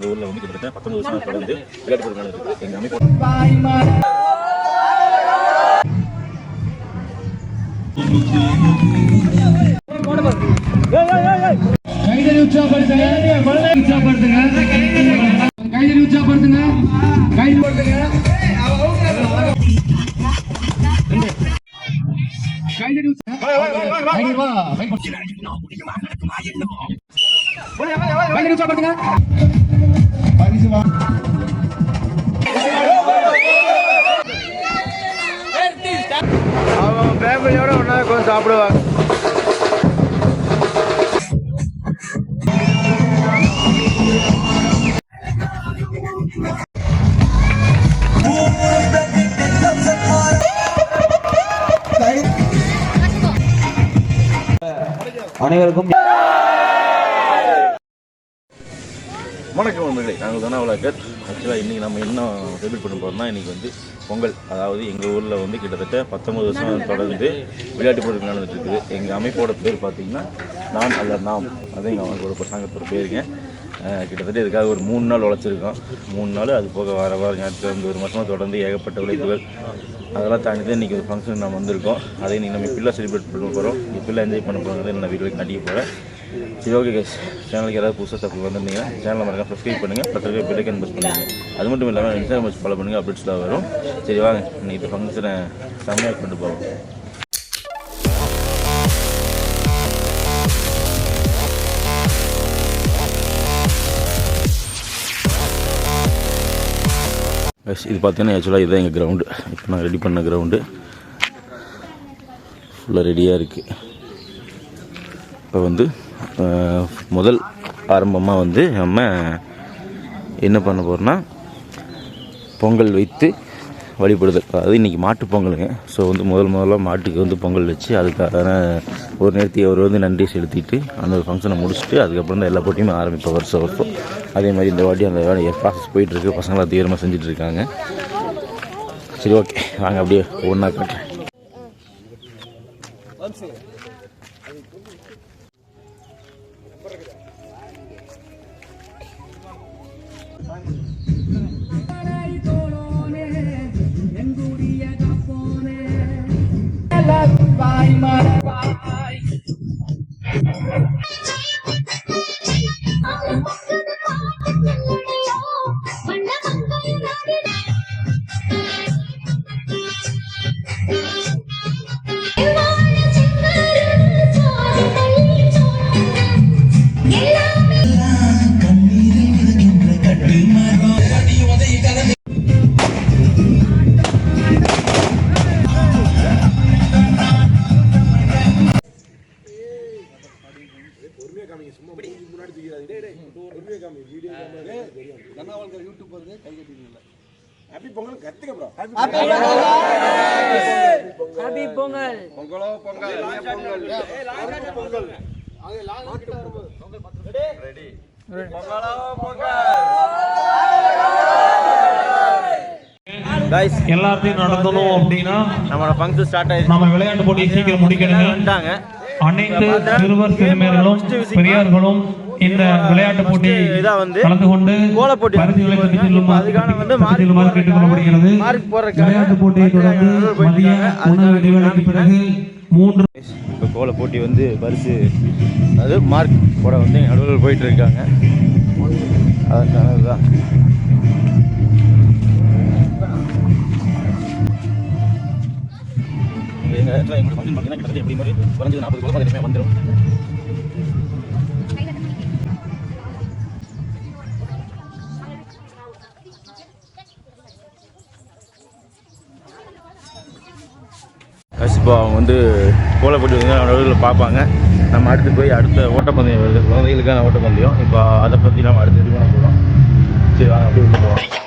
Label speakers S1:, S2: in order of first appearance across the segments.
S1: இந்த ஊரில் வந்து கிட்டத்தட்ட பத்தொன்பது வருஷம் தொடர்ந்து விளையாட்டு போட்டி நடந்துருக்கு எங்கள் அமைப்பு
S2: கைதறி உற்சாகப்படுத்துங்க உற்சாகப்படுத்துங்க கைதறி உற்சாகப்படுத்துங்க கைது போடுங்க கைதறி உற்சாக- கைதறி வா, கை போடு. கைதறி உற்சாகப்படுத்துங்க பரிசு வா.
S3: அவங்க ஃபேமிலியோட ஒன்றா கொஞ்சம் சாப்பிடுவாங்க
S4: அனைவருக்கும்
S1: நாங்கள் தானே விளாக்கர் ஆக்சுவலாக இன்றைக்கி நம்ம என்ன செலிப்ரேட் பண்ண போகிறோம்னா இன்றைக்கி வந்து பொங்கல். அதாவது எங்கள் ஊரில் வந்து கிட்டத்தட்ட பத்தொம்பது வருஷம் தொடர்ந்து விளையாட்டு போட்டி நடந்துட்டு இருக்குது. எங்கள் அமைப்போட பேர் பார்த்தீங்கன்னா நான் அல்ல நாம். அது எங்கள் அமைப்போட சங்கத்தோட பேருங்க. கிட்டத்தட்ட இதுக்காக ஒரு மூணு நாள் உழைச்சிருக்கோம். மூணு நாள் அது போக வார வாரம் ஞாயிற்றுக்கிழமை ஒரு மாதமாக தொடர்ந்து ஏகப்பட்ட உழைப்புகள். அதெல்லாம் தாண்டி தான் இன்றைக்கி ஒரு ஃபங்க்ஷன் நம்ம வந்திருக்கோம். அதை இன்றைக்கி நம்ம இப்படிலாம் செலிப்ரேட் பண்ண போகிறோம் இப்படிலாம் என்ஜாய் பண்ண போகிறோங்கிறத நான் வீடியோக்கு நடிக்க போகிறேன் சரி ஓகே கைஸ் சேனலுக்கு ஏதாவது புதுசாக தப்பு வந்திருந்தீங்கன்னா சேனலை மறக்காம சப்ஸ்கிரைப் பண்ணுங்கள் பக்கத்துலேயே பெல்லைக்கன் பஸ் பண்ணுங்கள் அது மட்டும் இல்லாமல் இன்ஸ்டாகிராம் வச்சு ஃபாலோ பண்ணுங்கள் அப்டேட்ஸ்லாம் வரும். சரி வாங்க. இன்னைக்கு ஃபங்க்ஷனை செம்மையாக கொண்டு போவோம். இது பார்த்தீங்கன்னா ஆக்சுவலாக இதுதான் எங்கள் கிரவுண்டு இப்போ நான் ரெடி பண்ண கிரவுண்டு ஃபுல்லாக ரெடியாக இருக்குது இப்போ வந்து முதல் ஆரம்பமாக வந்து நம்ம என்ன பண்ண போகிறோம்னா பொங்கல் வைத்து வழிபடுதல். அதாவது இன்றைக்கி மாட்டு பொங்கலுங்க. ஸோ வந்து முதல் முதல்ல மாட்டுக்கு வந்து பொங்கல் வச்சு அதுக்கான ஒரு நேரத்தை அவர் வந்து நன்றி செலுத்திட்டு அந்த ஒரு ஃபங்க்ஷனை முடிச்சுட்டு அதுக்கப்புறம் தான் எல்லா போட்டியுமே ஆரம்பிப்போம் வருஷம் வருஷம். அதே மாதிரி இந்த வாட்டி அந்த வேலையை ப்ராசஸ் போயிட்டுருக்கு. பசங்களாம் தீவிரமாக செஞ்சிட்ருக்காங்க சரி ஓகே வாங்க அப்படியே ஒன்றா காட்டுறேன்.
S3: Bye my கைஸ்
S5: எல்லாத்தையும் நடத்தணும் அப்படின்னா
S3: நம்மளோட ஃபங்க்ஷன் ஸ்டார்ட் ஆயிடுச்சு.
S5: நம்ம விளையாட்டு போட்டியை சீக்கிரம் முடிக்கணுங்க. அனைத்து சிறுவர் சிறுமியர்களும் பெரியார்களும் இந்த விளையாட்டு போட்டி
S3: இதா வந்து
S5: கலந்து கொண்டு
S3: கோலப் போட்டி அதுக்கான வந்து
S5: கேட்டுக்கொள்ளப்படுகிறது விளையாட்டு போட்டியை தொடர்ந்து மதிய உணவு இடைவேளைக்கு பிறகு மூன்று
S1: இப்போ கோல போட்டி வந்து பரிசு அது மார்க் போட வந்து நடுவில் போயிட்டு இருக்காங்க இடத்துல ஃபங்க்ஷன் பார்த்தீங்கன்னா கிட்டத்தட்ட எப்படி மாதிரி குறைஞ்சது நாற்பது எதுவுமே வந்துடும் வந்து கோலப்பட்டி வந்து நடுவில் பார்ப்பாங்க. நம்ம அடுத்து போய் அடுத்த ஓட்டப்பந்தயம் வருது. குழந்தைகளுக்கான ஓட்டப்பந்தயம். இப்போ அதை பற்றி நம்ம அடுத்து இது பண்ண போகிறோம் சரி வாங்க அப்படி உள்ள போவோம்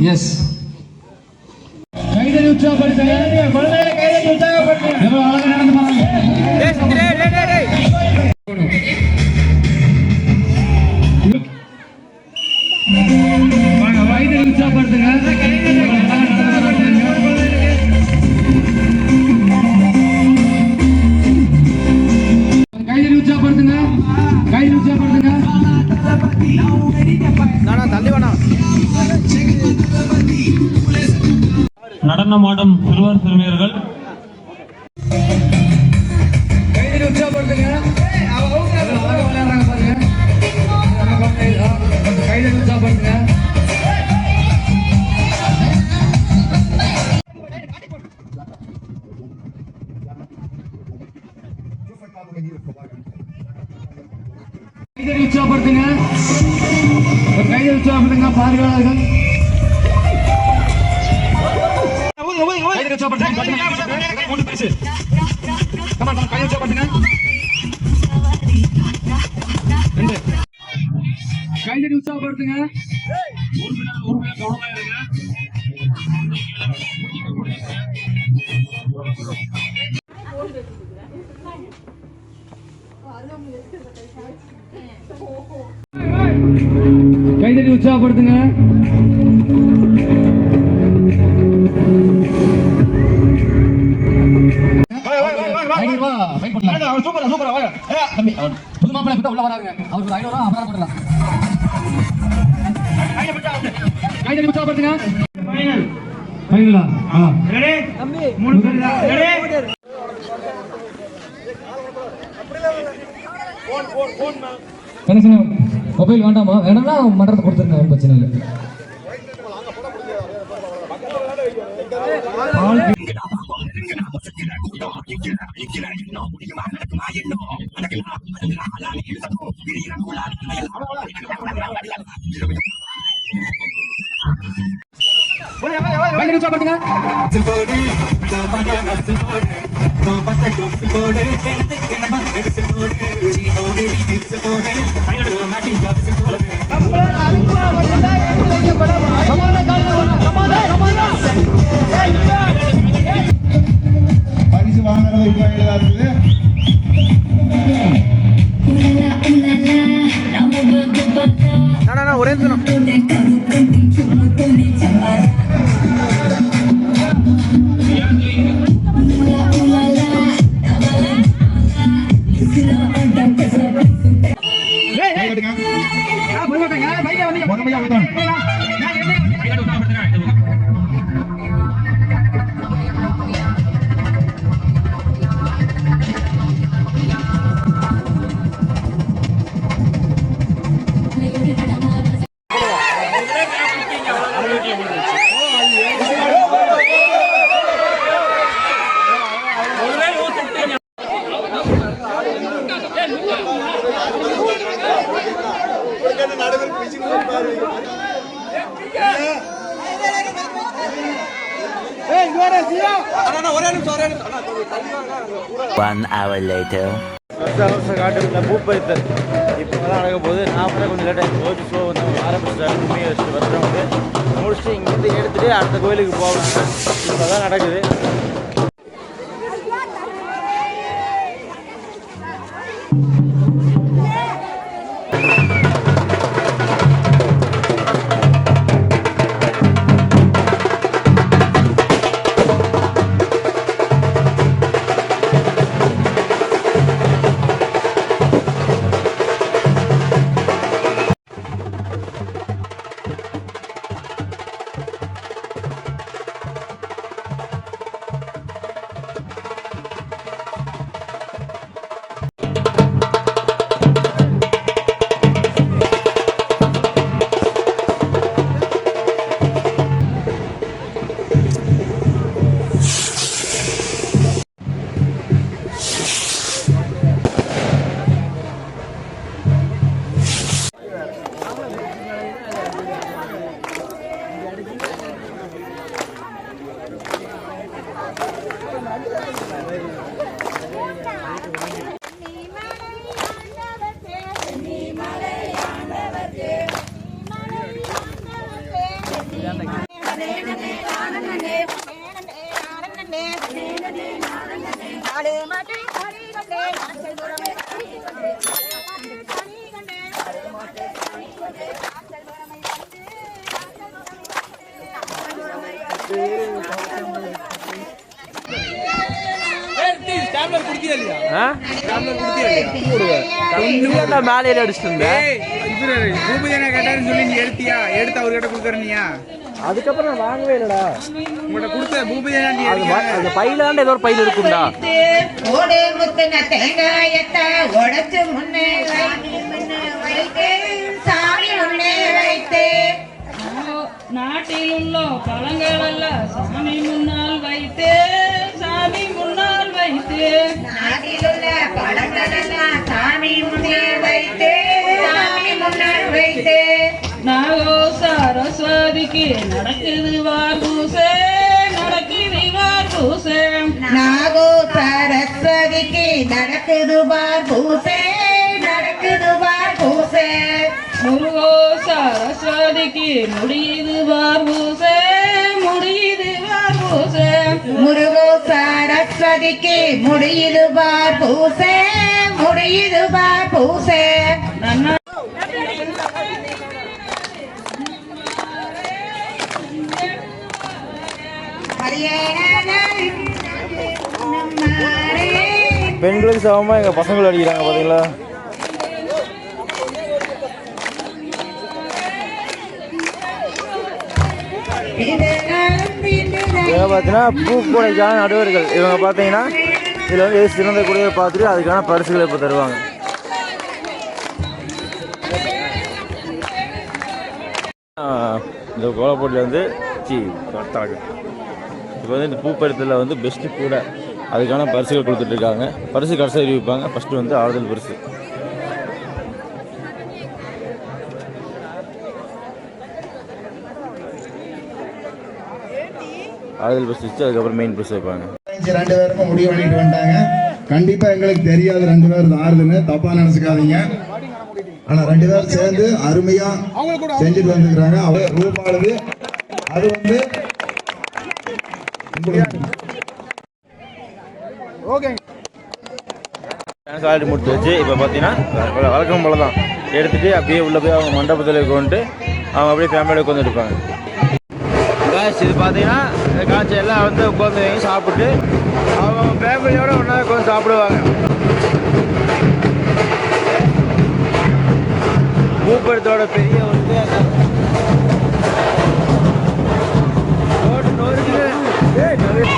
S2: Yes. உற்சாகப்படுத்துங்க கைதறி உற்சாகப்படுத்துங்க பார்வையாளர்கள் கைதறி உற்சாகப்படுத்துங்க மூணு பரிசு கைதறி உற்சாகப்படுத்துங்க. சூப்பரா சூப்பரா வாங்க ஏ, தம்பி அவர் புது மாப்பிள்ளை கிட்ட உள்ள வராருங்க அவருக்கு ஐநூறு ரூபா அப்புறம் போடலாம் கைதறி உற்சாகப்படுத்துங்க ஃபைனலா ஆ கணேசன் மொபைல் வேண்டாமா? வேணும்னா மன்றத்தை கொடுத்துருங்க ஒன்றும் பிரச்சனை இல்லை. ஆள்
S4: பரிசு வாங்குறதுக்கு எழுதாது
S1: நானா ஒரே நிமிஷம்
S6: لا hour later.
S1: வருஷ வருஷம் காட்டுக்குள்ள பூ பறித்தல் இப்போ தான் நடக்க போகுது நான் கூட கொஞ்சம் லேட்டாக கோயில் ஷோ வந்து ஆரம்பிச்சிட்டாங்க உண்மையை வச்சுட்டு வருஷம் வந்து முடிச்சுட்டு இங்கேருந்து எடுத்துகிட்டு அடுத்த கோயிலுக்கு போகணும் இப்போ தான் நடக்குது மேலே அடிச்சுட்டு இருந்தேன்
S7: என்ன கேட்டாருன்னு சொல்லி நீ எடுத்தியா? எடுத்து அவர்கிட்ட கொடுக்குறனியா
S1: அதுக்கப்புறம் நான் வாங்கவே இல்லடா.
S7: உங்கள்கிட்ட கொடுத்த
S1: ம- அந்த பையில தான் ஏதோ ஒரு பையில இருக்கும்டா.
S8: ஓடு முத்துன தேங்காயத்தை உடைச்சு முன்னே வைத்து சாமி முன்னே வைத்து.
S9: நாட்டில் உள்ள பழங்கள் எல்லாம் சாமி முன்னால் வைத்து சாமி முன்னால் வைத்து.
S8: நாட்டிலுள்ள பழங்கள் எல்லாம் சாமி முன்னே வைத்து சாமி முன்னால் வைத்து.
S9: சரஸ்வதிக்கு நடக்குது வார் பூசே நடக்குது வார் பூசே
S8: நாகோ சரஸ்வதிக்கு நடக்குது பார் பூசே நடக்குது பார் பூசே
S9: முருகோ சரஸ்வதிக்கு முடியுது வார் பூசே முடியுது வார் பூசே
S8: முருகோ சரஸ்வதிக்கு முடியுது பார் பூசே முடியுது பூசே
S1: பெண்களுக்கு சமமா எங்க பசங்களை அடிக்கிறாங்க பாத்தீங்களா? இதில் பார்த்தீங்கன்னா பூக்கொடைக்கான நடுவர்கள். இவங்க பார்த்தீங்கன்னா இதில் வந்து சிறந்த கூடிய பார்த்துட்டு அதுக்கான பரிசுகளை இப்போ தருவாங்க. இந்த கோலப்போட்டியில் வந்து சி கரெக்டாக இப்போ வந்து இந்த பூப்படத்தில் வந்து பெஸ்ட்டு கூட அதுக்கான பரிசுகள் கொடுத்துட்ருக்காங்க. பரிசு கடைசி அறிவிப்பாங்க. ஃபஸ்ட்டு வந்து ஆறுதல் பரிசு. ஆறுதல் பரிசு வச்சு அதுக்கப்புறம் மெயின் பரிசு வைப்பாங்க.
S4: ரெண்டு பேருக்கும் முடிவு பண்ணிட்டு வந்தாங்க கண்டிப்பாக எங்களுக்கு தெரியாது ரெண்டு பேர் ஆறுதுன்னு. தப்பாக நினச்சிக்காதீங்க. ஆனால் ரெண்டு பேரும் சேர்ந்து அருமையாக செஞ்சுட்டு வந்துக்கிறாங்க. அவங்க ரூபாளுது அது வந்து
S1: சாலிட்டு முடித்து முடிச்சு வச்சு இப்போ பார்த்தீங்கன்னா வழக்கம் போல தான் எடுத்துகிட்டு அப்படியே உள்ளே போய் அவங்க மண்டபத்தில் கொண்டு அவங்க அப்படியே ஃபேமிலியோட உட்காந்துருப்பாங்க இது பார்த்தீங்கன்னா இந்த காய்ச்சி எல்லாம் வந்து உட்காந்து சாப்பிட்டு அவங்க ஃபேமிலியோட ஒன்றா உட்காந்து சாப்பிடுவாங்க. பூப்படத்தோட பெரிய வந்து இது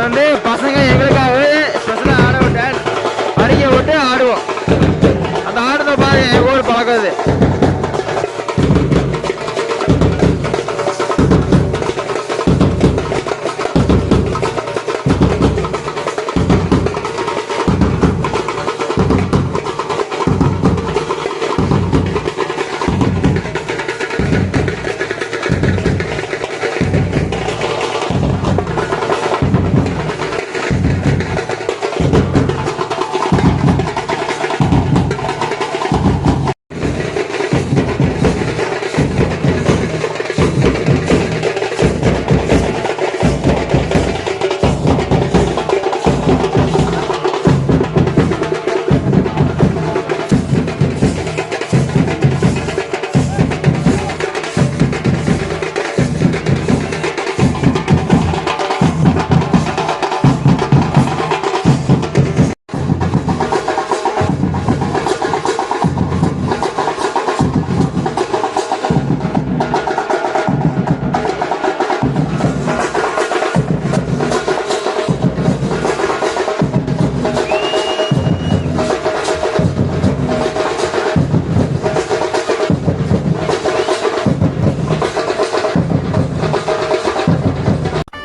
S1: வந்து பசங்க எங்களுக்காகவே ஸ்பெஷலாக ஆட விட்டேன். படிக்க விட்டு ஆடுவோம்.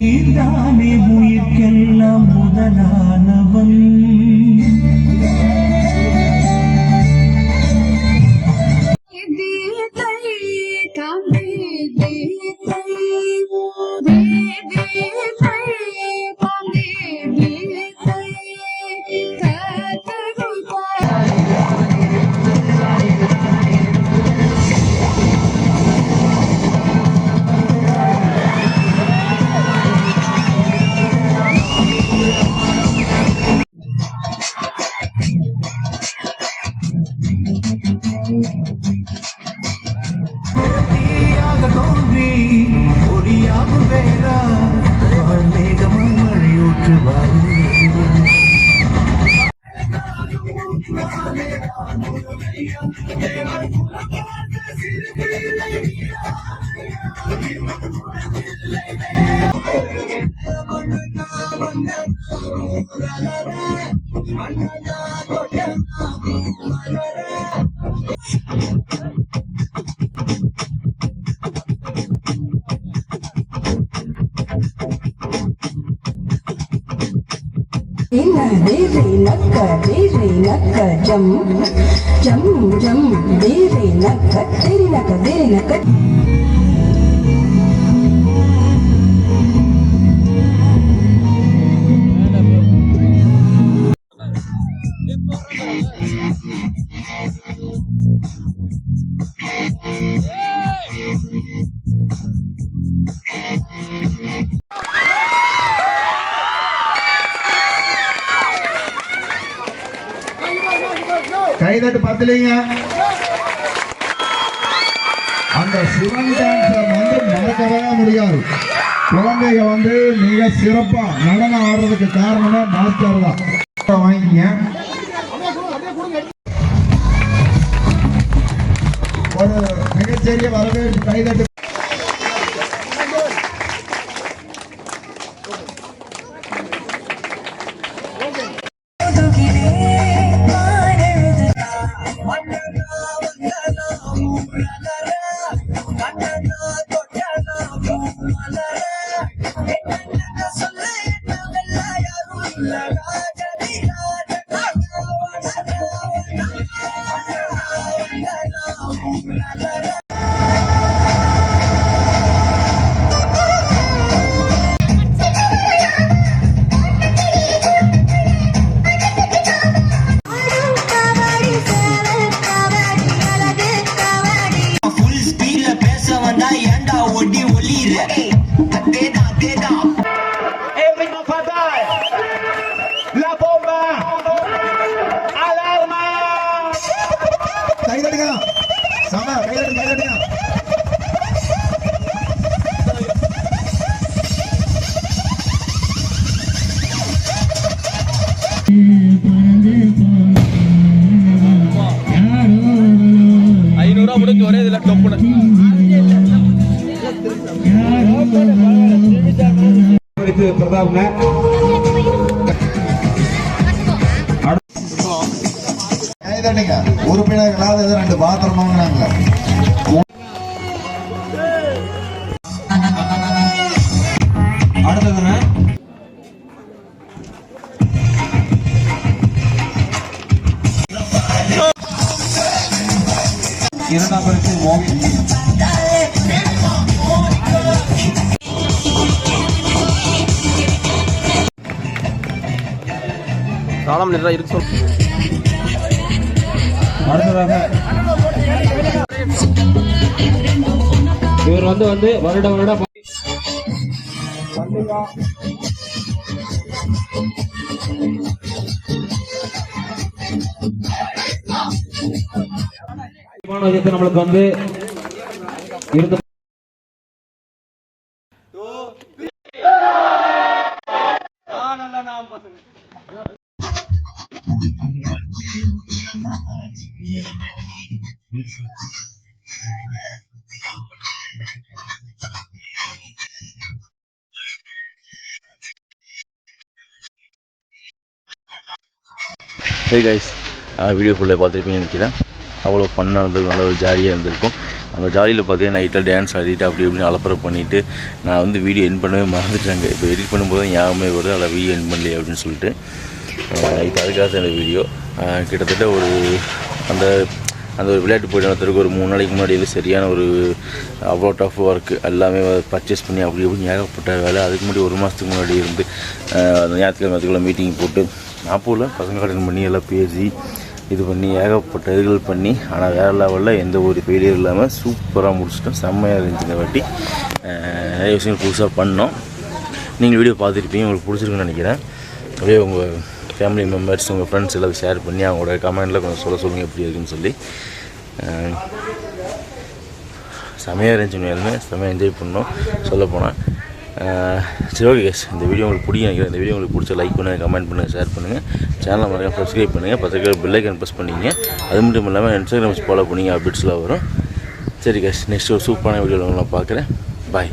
S10: நீதானே உயிர்க்கெல்லாம்
S11: ಜಮ್ ಜಮ್ ಜಮ್ ಬೇರೆ ನಕ್ಕ ಬೇರೆ ನಕ್ಕ
S4: படத்துலீங்க அந்த சிவன் டான்ஸை வந்து மறக்கவே முடியாது. குழந்தைங்க வந்து மிக சிறப்பா நடனம் ஆடுறதுக்கு காரணமே மாஸ்டர் தான். வாங்கிங்க. ஒரு மிகச்சிறிய வரவேற்பு கைதட்டு
S5: டொப்புனு
S4: கைதட்டுங்க உறுப்பினர்களாவது ரெண்டு பாத்திரம் வாங்கினாங்களே
S10: இரண்டாம்
S5: காலம் நிறா இருக்கு
S10: இவர் வந்து வந்து வருட வருடம் நம்மளுக்கு வந்து இருந்து
S1: ஹே கைஸ் வீடியோக்குள்ளே பார்த்துருப்பீங்கன்னு நினைக்கிறேன். அவ்வளோ ஃபன்னாக இருந்திருக்கும் நல்ல ஒரு ஜாலியாக இருந்திருக்கும். அந்த ஜாலியில் பார்த்தீங்கன்னா நைட்டில் டான்ஸ் ஆடிட்டு அப்படி இப்படின்னு அலப்பறை பண்ணிவிட்டு நான் வந்து வீடியோ என் பண்ணவே மறந்துட்டாங்க. இப்போ எடிட் பண்ணும்போது யாருமே வருது அதில் வீடியோ என் பண்ணலையே அப்படின்னு சொல்லிட்டு. நைட் அதுக்காக தான் வீடியோ கிட்டத்தட்ட ஒரு அந்த அந்த ஒரு விளையாட்டு போட்டி நடத்துறதுக்கு ஒரு மூணு நாளைக்கு முன்னாடி சரியான ஒரு அவ்வளோ டஃப் ஒர்க்கு எல்லாமே பர்ச்சேஸ் பண்ணி அப்படி இப்படி ஏகப்பட்ட வேலை. அதுக்கு முன்னாடி ஒரு மாதத்துக்கு முன்னாடி இருந்து அஹ் அந்த ஞாயிற்றுக்கிழமை மீட்டிங் போட்டு நாப்பூரில் பசங்க கடன் பண்ணி எல்லாம் பேசி இது பண்ணி ஏகப்பட்ட இதுகள் பண்ணி ஆனால் வேறு லெவலில் எந்த ஒரு ஃபெயிலியர் இல்லாமல் சூப்பராக முடிச்சிட்டோம். செம்மையாக இருந்துச்சு இந்த வாட்டி. நிறைய விஷயங்கள் புதுசாக பண்ணோம். நீங்கள் வீடியோ பார்த்துருப்பீங்க உங்களுக்கு பிடிச்சிருக்குன்னு நினைக்கிறேன். அப்படியே உங்கள் ஃபேமிலி மெம்பர்ஸ் உங்கள் ஃப்ரெண்ட்ஸ் எல்லாம் ஷேர் பண்ணி அவங்களோட கமெண்டில் கொஞ்சம் சொல்ல சொல்லுங்கள் எப்படி இருக்குன்னு சொல்லி. செமையாக இருந்துச்சு உண்மையாலுமே. செமையாக என்ஜாய் பண்ணோம். சொல்ல போனால் சரி ஓகே கேஸ் இந்த வீடியோ உங்களுக்கு பிடிக்கும் நினைக்கிறேன். இந்த வீடியோ உங்களுக்கு பிடிச்ச லைக் பண்ணுங்கள் கமெண்ட் பண்ணுங்கள் ஷேர் பண்ணுங்கள் சேனலை மறக்காம சப்ஸ்கிரைப் பண்ணுங்கள் பத்திரிக்கை பெல்லைக்கன் ப்ரெஸ் பண்ணிங்க. அது மட்டும் இல்லாமல் இன்ஸ்டாகிராம் ஃபாலோ பண்ணிங்க அப்டேட்ஸ்லாம் வரும். சரி கேஸ் நெக்ஸ்ட் ஒரு சூப்பரான வீடியோவில் உங்களை நான் பார்க்குறேன். பாய்